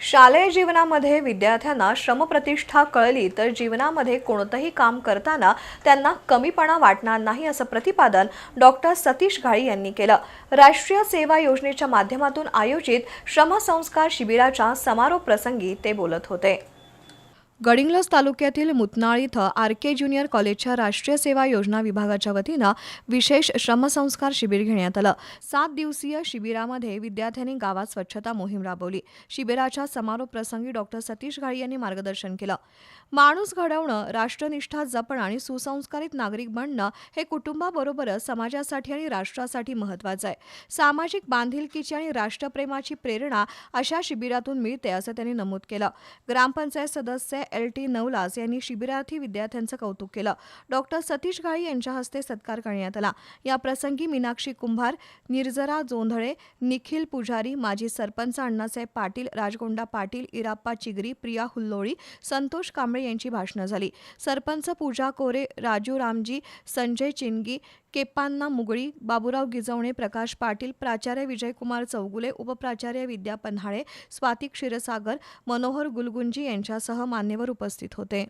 शालेय जीवनामध्ये विद्यार्थ्यांना श्रमप्रतिष्ठा कळली तर जीवनामध्ये कोणतंही काम करताना त्यांना कमीपणा वाटणार नाही असं प्रतिपादन डॉक्टर सतीश घाळी यांनी केलं. राष्ट्रीय सेवा योजनेच्या माध्यमातून आयोजित श्रमसंस्कार शिबिराच्या समारोप प्रसंगी ते बोलत होते. गडिंग्लज तालुक्यातील मुतनाळ इथं आर के ज्युनियर कॉलेजच्या राष्ट्रीय सेवा योजना विभागाच्या वतीनं विशेष श्रमसंस्कार शिबिर घेण्यात आलं. सात दिवसीय शिबिरामध्ये विद्यार्थ्यांनी गावात स्वच्छता मोहीम राबवली. शिबिराच्या समारोप प्रसंगी डॉक्टर सतीश घाळी यांनी मार्गदर्शन केलं. माणूस घडवणं राष्ट्रनिष्ठा जपणं आणि सुसंस्कारित नागरिक बनणं हे कुटुंबाबरोबरच समाजासाठी आणि राष्ट्रासाठी महत्वाचं आहे. सामाजिक बांधिलकीची आणि राष्ट्रप्रेमाची प्रेरणा अशा शिबिरातून मिळते असं त्यांनी नमूद केलं. ग्रामपंचायत सदस्य एल टी नवलास यांनी शिबिरार्थी विद्यार्थ्यांचं कौतुक केलं. डॉक्टर सतीश घाळी यांच्या हस्ते सत्कार करण्यात आला. या प्रसंगी मीनाक्षी कुंभार निर्जरा जोंधळे निखिल पुजारी माजी सरपंच अण्णासाहेब पाटील राजगोंडा पाटील इराप्पा चिगरी प्रिया हुल्लोळी संतोष कांबळे यांची भाषणं झाली. सरपंच पूजा कोरे राजू रामजी संजय चिनगी केप्पांना मुगळी बाबुराव गिजवणे प्रकाश पाटील प्राचार्य विजयकुमार चौगुले उपप्राचार्य विद्या पन्हाळे स्वाती क्षीरसागर मनोहर गुलगुंजी यांच्यासह मान्यवर उपस्थित होते.